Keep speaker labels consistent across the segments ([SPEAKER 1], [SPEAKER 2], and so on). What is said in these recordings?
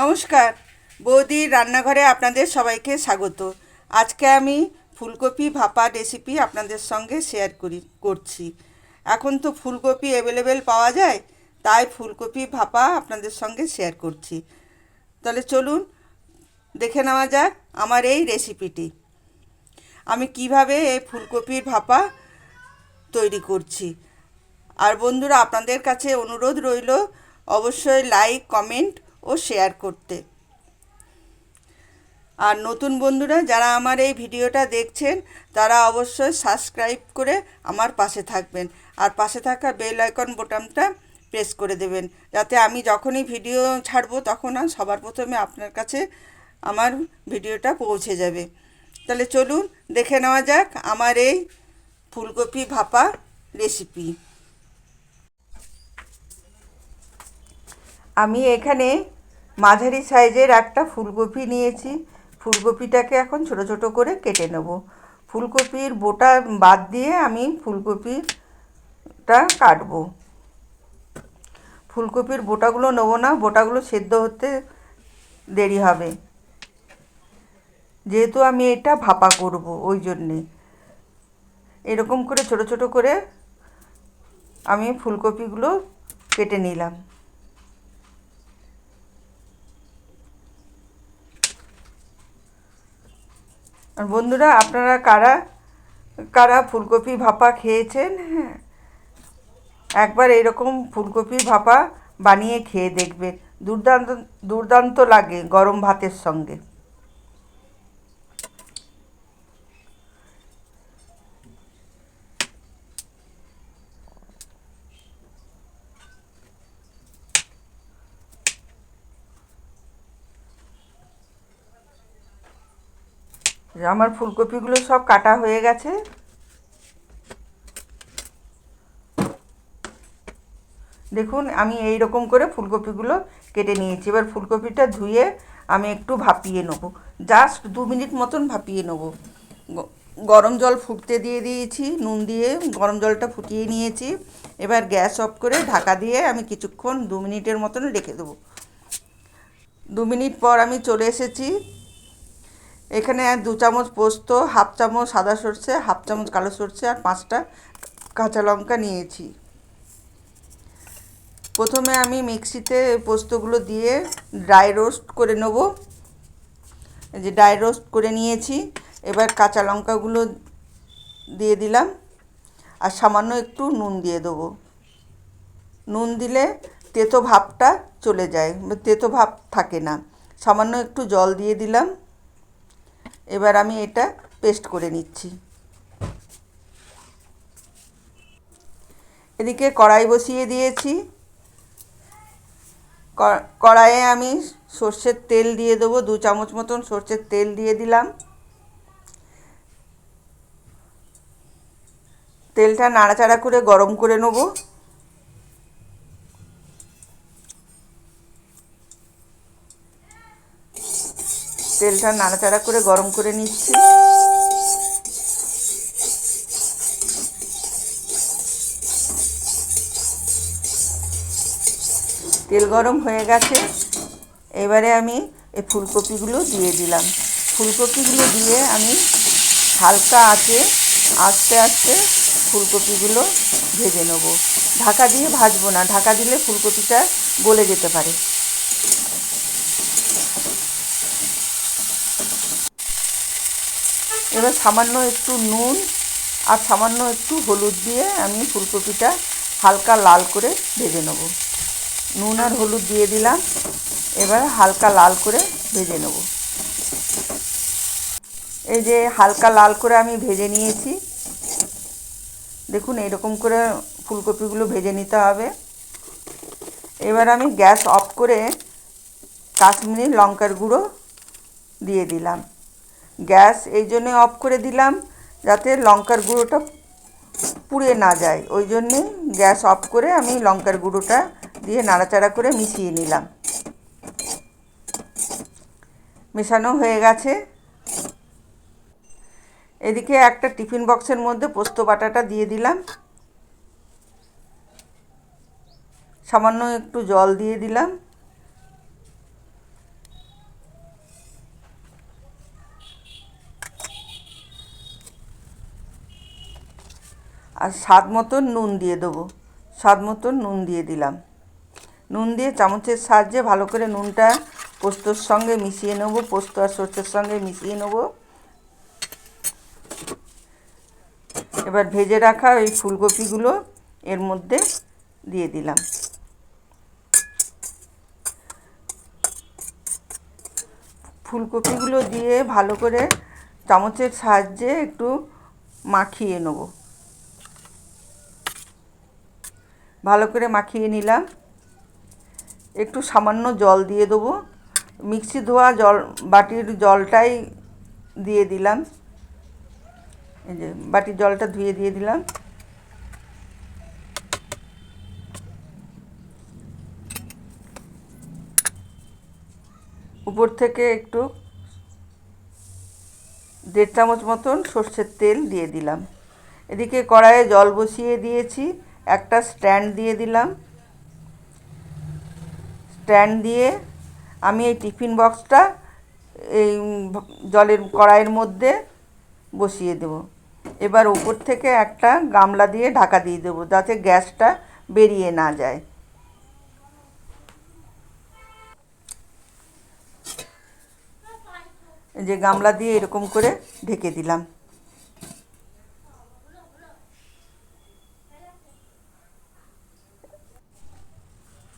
[SPEAKER 1] নমস্কার। বৌদির রান্নাঘরে আপনাদের সবাইকে স্বাগত। আজকে আমি ফুলকপি ভাপা রেসিপি আপনাদের সঙ্গে শেয়ার করি, করছি। এখন তো ফুলকপি অ্যাভেলেবেল পাওয়া যায়, তাই ফুলকপি ভাপা আপনাদের সঙ্গে শেয়ার করছি। তাহলে চলুন, দেখে নেওয়া যাক আমার এই রেসিপিটি আমি কীভাবে এই ফুলকপির ভাপা তৈরি করছি। আর বন্ধুরা, আপনাদের কাছে অনুরোধ রইল, অবশ্যই লাইক কমেন্ট ও শেয়ার করতে। আর নতুন বন্ধুরা, যারা আমার এই ভিডিওটা দেখছেন, তারা অবশ্যই সাবস্ক্রাইব করে আমার পাশে থাকবেন। আর পাশে থাকা বেল আইকন বোতামটা প্রেস করে দেবেন। যাতে আমি যখনই ভিডিও ছাড়বো, তখন সবার প্রথমে আপনার কাছে আমার ভিডিওটা পৌঁছে যাবে। তাহলে চলুন, দেখে নেওয়া যাক আমার এই ফুলকপি ভাপা রেসিপি আমি এখানে মাঝারি সাইজের একটা ফুলকপি নিয়েছি। ফুলকপিটাকে এখন ছোট ছোট করে কেটে নেব। ফুলকপির বোটা বাদ দিয়ে আমি ফুলকপিটা কাটবো। ফুলকপির বোটাগুলো নেব না, বোটাগুলো সেদ্ধ হতে দেরি হবে। যেহেতু আমি এটা ভাপা করব ওই জন্যে। এরকম করে ছোট ছোট করে আমি ফুলকপিগুলো কেটে নিলাম। আর বন্ধুরা, আপনারা কারা কারা ফুলকপি ভাপা খেয়েছেন? হ্যাঁ একবার এরকম ফুলকপি ভাপা বানিয়ে খেয়ে দেখবেন। দুর্দান্ত দুর্দান্ত লাগে গরম ভাতের সঙ্গে। আমার ফুলকপিগুলো সব কাটা হয়ে গেছে। দেখুন, আমি এই রকম করে ফুলকপিগুলো কেটে নিয়েছি। এবার ফুলকপিটা ধুয়ে আমি একটু ভাপিয়ে নেব। জাস্ট দু মিনিট মতন ভাপিয়ে নেব। গরম জল ফুটতে দিয়ে দিয়েছি, নুন দিয়ে গরম জলটা ফুটিয়ে নিয়েছি। এবার গ্যাস অফ করে ঢাকা দিয়ে আমি কিছুক্ষণ দু মিনিটের মতন রেখে দেবো। দু মিনিট পর আমি চলে এসেছি। এখানে দু চামচ পোস্ত, হাফ চামচ সাদা সর্ষে, হাফ চামচ কালো সর্ষে আর পাঁচটা কাঁচা লঙ্কা নিয়েছি। প্রথমে আমি মিক্সিতে পোস্তগুলো দিয়ে ড্রাই রোস্ট করে নেব। যে ড্রাই রোস্ট করে নিয়েছি, এবার কাঁচা লঙ্কাগুলো দিয়ে দিলাম আর সামান্য একটু নুন দিয়ে দেবো। নুন দিলে তেতো ভাবটা চলে যায়, তেতো ভাব থাকে না। সামান্য একটু জল দিয়ে দিলাম। এবার আমি এটা পেস্ট করে নিচ্ছি। এদিকে কড়াই বসিয়ে দিয়েছি। কড়াইয়ে আমি সর্ষের তেল দিয়ে দেবো, দু চামচ মতন সর্ষের তেল দিয়ে দিলাম। তেলটা নাড়াচাড়া করে গরম করে নেব। তেলটা নাড়াচাড়া করে গরম করে নিচ্ছি। তেল গরম হয়ে গেছে। এবারে আমি এই ফুলকপিগুলো দিয়ে দিলাম। ফুলকপিগুলো দিয়ে আমি হালকা আঁচে, আস্তে আস্তে ফুলকপিগুলো ভেজে নেব। ঢাকা দিয়ে ভাজবো না, ঢাকা দিলে ফুলকপিটা গলে যেতে পারে। এবার সামান্য একটু নুন আর সামান্য একটু হলুদ দিয়ে আমি ফুলকপিটা হালকা লাল করে ভেজে নেব। নুন আর হলুদ দিয়ে দিলাম, এবার হালকা লাল করে ভেজে নেব। এই যে হালকা লাল করে আমি ভেজে নিয়েছি, দেখুন এরকম করে ফুলকপিগুলো ভেজে নিতে হবে। এবার আমি গ্যাস অফ করে কাশ্মীরি লঙ্কার গুঁড়ো দিয়ে দিলাম। গ্যাস, এই জন্যে অফ করে দিলাম যাতে লঙ্কার গুঁড়োটা পুড়ে না যায়। ওই জন্যে গ্যাস অফ করে আমি লঙ্কার গুঁড়োটা দিয়ে নাড়াচাড়া করে মিশিয়ে নিলাম। মেশানো হয়ে গেছে। এদিকে একটা টিফিন বক্সের মধ্যে পোস্ত বাটাটা দিয়ে দিলাম। সামান্য একটু জল দিয়ে দিলাম। আর স্বাদ মতন নুন দিয়ে দেবো। স্বাদ মতন নুন দিয়ে দিলাম। নুন দিয়ে চামচের সাহায্যে ভালো করে নুনটা পোস্তর সঙ্গে মিশিয়ে নেব, পোস্ত আর সর্ষের সঙ্গে মিশিয়ে নেব। এবার ভেজে রাখা ওই ফুলকপিগুলো এর মধ্যে দিয়ে দিলাম। ফুলকপিগুলো দিয়ে ভালো করে চামচের সাহায্যে একটু মাখিয়ে নেব। ভালো করে মাখিয়ে নিলাম। একটু সামান্য জল দিয়ে দেবো। মিক্সি ধোয়া জল, বাটির জলটাই দিয়ে দিলাম। এই যে বাটির জলটা ধুয়ে দিয়ে দিলাম। উপর থেকে একটু দেড় চামচ মতন সর্ষের তেল দিয়ে দিলাম। এদিকে কড়াইয়ে জল বসিয়ে দিয়েছি। একটা স্ট্যান্ড দিয়ে দিলাম। স্ট্যান্ড দিয়ে আমি এই টিফিন বক্সটা এই জলের কড়াইয়ের মধ্যে বসিয়ে দেব। এবার উপর থেকে একটা গামলা দিয়ে ঢাকা দিয়ে দেবো যাতে গ্যাসটা বেরিয়ে না যায়। যে গামলা দিয়ে এরকম করে ঢেকে দিলাম।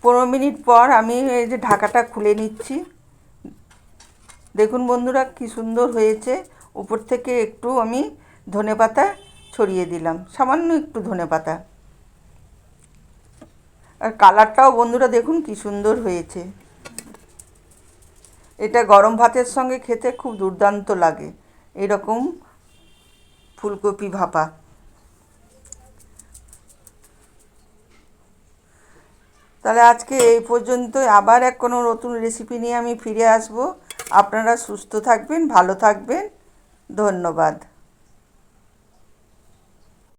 [SPEAKER 1] পনেরো মিনিট পর আমি এই যে ঢাকাটা খুলে নিচ্ছি। দেখুন বন্ধুরা, কি সুন্দর হয়েছে। উপর থেকে একটু আমি ধনেপাতা ছড়িয়ে দিলাম, সামান্য একটু ধনেপাতা আর কালারটাও বন্ধুরা, দেখুন কি সুন্দর হয়েছে। এটা গরম ভাতের সঙ্গে খেতে খুব দুর্দান্ত লাগে। এরকম ফুলকপি ভাপা। তাহলে আজকে এই পর্যন্ত আবার এক কোনো নতুন রেসিপি নিয়ে আমি ফিরে আসব। আপনারা সুস্থ থাকবেন, ভালো থাকবেন। ধন্যবাদ।